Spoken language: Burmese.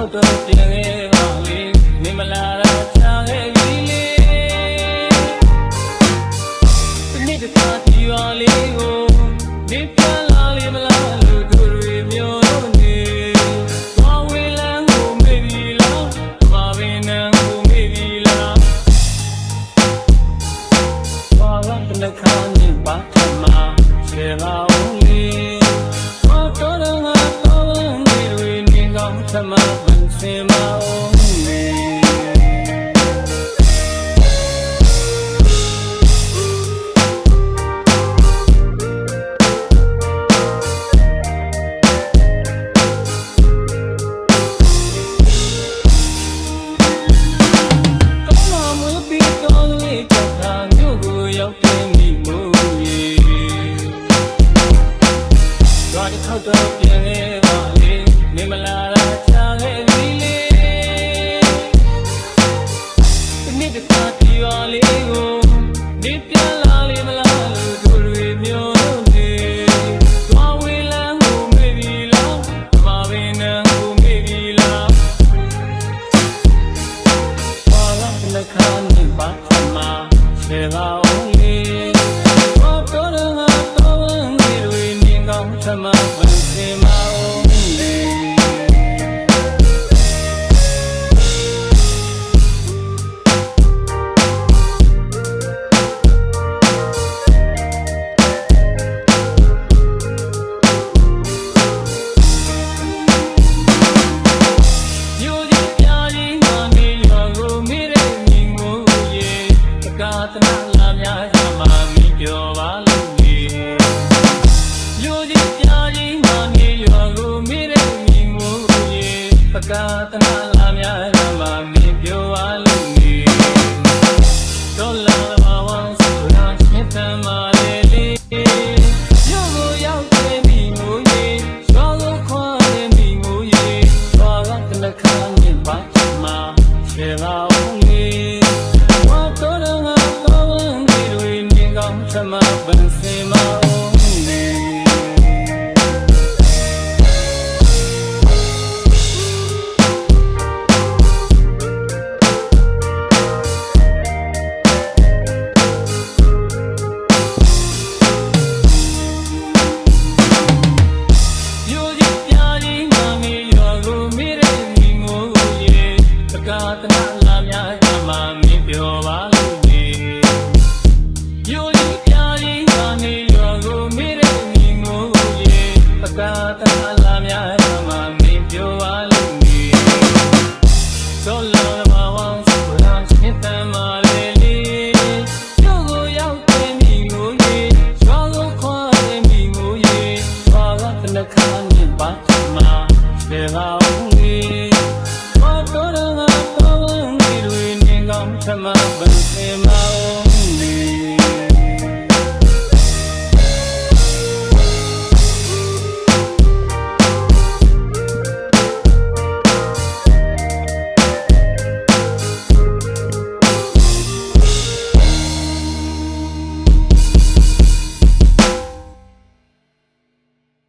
ဟုတ်တော့တင်ခဲ့ပါလေမင်းမလာတော့ချာခဲ့ပြီလေတနေ့တစ်ခါဒီရွာလေးကိုနေပြန်လာလေမလားလို့သူတွေမျိုးတို့နေသွားဝေးလန်းကိုမေ့ပြီလားဘာပင်နံကိုမေ့ပြီလားဘာလန့်တစ်ခါ تما من سما أمي Hãy subscribe cho kênh Ghiền Mì không bỏ leave la alone. သနာငါများရမှာမီးပျော်ပါလို့လေလူကြီးပြာကြီးမှမြေရွာကိုမိတဲ့မိမို့ရေပကာသနာငါများရမှာမီးပျော်ပါလို့လေဒေါ်လာဘာဝမ်းစူလာချစ်တယ်မာလေလေရုပ်ကိုရောက်တဲ့မိမို့ရေရွာကိုခေါ်တဲ့မိမို့ရေရွာကတနခါမြင်ပါချင်မှာရှယ်ပါ ခဏလာများကမှမင်းပြောပါလား Sama bansi mao